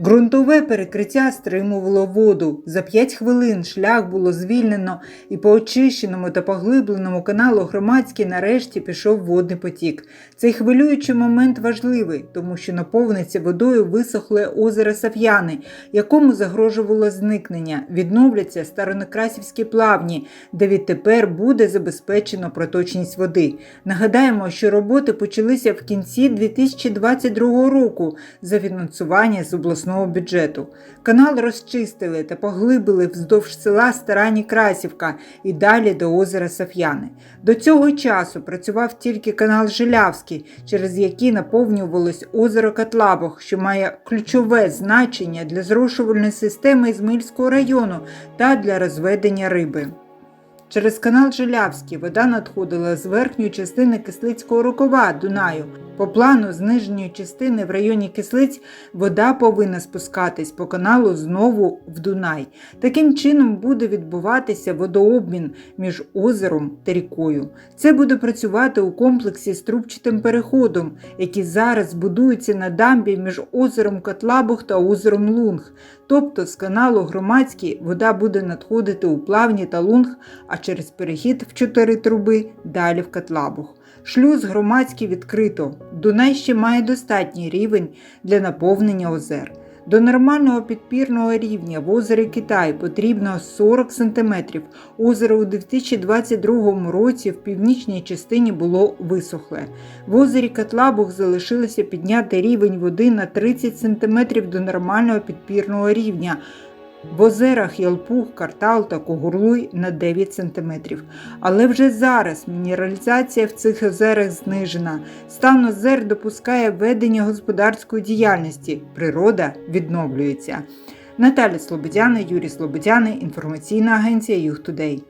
Ґрунтове перекриття стримувало воду. За 5 хвилин шлях було звільнено, і по очищеному та поглибленому каналу Громадський нарешті пішов водний потік. Цей хвилюючий момент важливий, тому що наповниться водою висохле озеро Саф'яни, якому загрожувало зникнення. Відновляться старонокрасівські плавні, де відтепер буде забезпечено проточність води. Нагадаємо, що роботи почалися в кінці 2022 року за фінансування з обласного бюджету. Канал розчистили та поглибили вздовж села Стара Некрасівка і далі до озера Саф'яни. До цього часу працював тільки канал Жилявський, через який наповнювалось озеро Катлабог, що має ключове значення для зрошувальної системи Ізмаїльського району та для розведення риби. Через канал Жилявський вода надходила з верхньої частини Кислицького рукава Дунаю. По плану з нижньої частини в районі Кислиць вода повинна спускатись по каналу знову в Дунай. Таким чином буде відбуватися водообмін між озером та рікою. Це буде працювати у комплексі з трубчатим переходом, який зараз будується на дамбі між озером Котлабух та озером Лунг. Тобто з каналу Громадський вода буде надходити у плавні та лунг, а через перехід в чотири труби далі в Котлабух. Шлюз громадський відкрито. Дунай ще має достатній рівень для наповнення озер. До нормального підпірного рівня в озері Китай потрібно 40 см. Озеро у 2022 році в північній частині було висохле. В озері Катлабух залишилося підняти рівень води на 30 см до нормального підпірного рівня. В озерах Ялпух, Картал та Когурлуй на 9 см. Але вже зараз мінералізація в цих озерах знижена. Стан озер допускає ведення господарської діяльності. Природа відновлюється. Наталя Слободяна, Юрій Слободяни, інформаційна агенція Юг Тудей.